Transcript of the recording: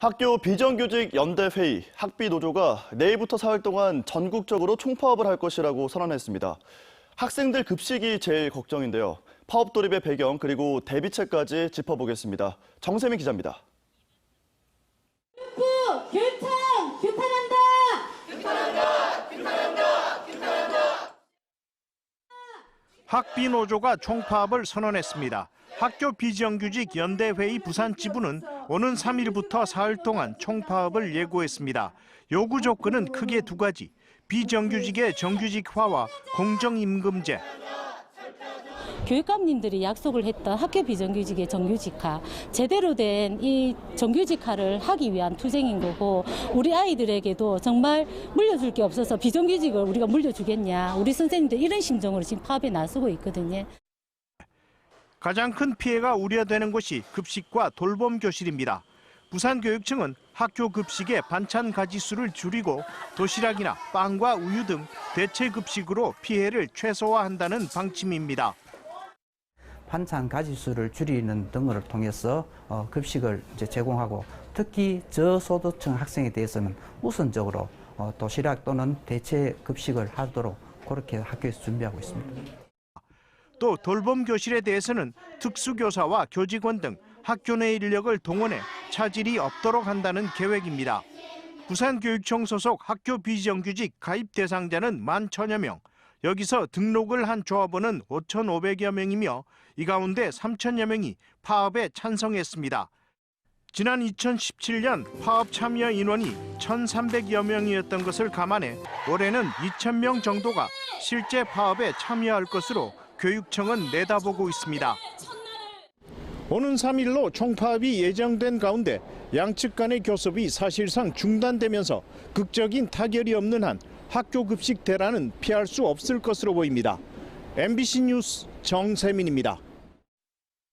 학교 비정규직 연대회의 학비노조가 내일부터 사흘 동안 전국적으로 총파업을 할 것이라고 선언했습니다. 학생들 급식이 제일 걱정인데요. 파업 돌입의 배경 그리고 대비책까지 짚어보겠습니다. 정세민 기자입니다. 부 규탄 규탄한다. 학비 노조가 총파업을 선언했습니다. 학교 비정규직 연대회의 부산 지부는 오는 3일부터 사흘 동안 총파업을 예고했습니다. 요구 조건은 크게 두 가지. 비정규직의 정규직화와 공정임금제, 교육감님들이 약속을 했던 학교 비정규직의 정규직화, 제대로 된 이 정규직화를 하기 위한 투쟁인 거고, 우리 아이들에게도 정말 물려줄 게 없어서 비정규직을 우리가 물려주겠냐, 우리 선생님들 이런 심정으로 지금 파업에 나서고 있거든요. 가장 큰 피해가 우려되는 곳이 급식과 돌봄 교실입니다. 부산교육청은 학교 급식의 반찬 가지수를 줄이고 도시락이나 빵과 우유 등 대체 급식으로 피해를 최소화한다는 방침입니다. 반찬 가지수를 줄이는 등을 통해서 어, 급식을 제공하고 특히 저소득층 학생에 대해서는 우선적으로 어, 도시락 또는 대체 급식을 하도록 그렇게 학교에서 준비하고 있습니다. 또 돌봄 교실에 대해서는 특수교사와 교직원 등 학교 내 인력을 동원해 차질이 없도록 한다는 계획입니다. 부산교육청 소속 학교 비정규직 가입 대상자는 만 천여 명. 여기서 등록을 한 조합원은 5,500여 명이며 이 가운데 3천여 명이 파업에 찬성했습니다. 지난 2017년 파업 참여 인원이 1,300여 명이었던 것을 감안해 올해는 2,000명 정도가 실제 파업에 참여할 것으로 교육청은 내다보고 있습니다. 오는 3일로 총파업이 예정된 가운데 양측 간의 교섭이 사실상 중단되면서 극적인 타결이 없는 한 학교 급식 대란은 피할 수 없을 것으로 보입니다. MBC 뉴스 정세민입니다.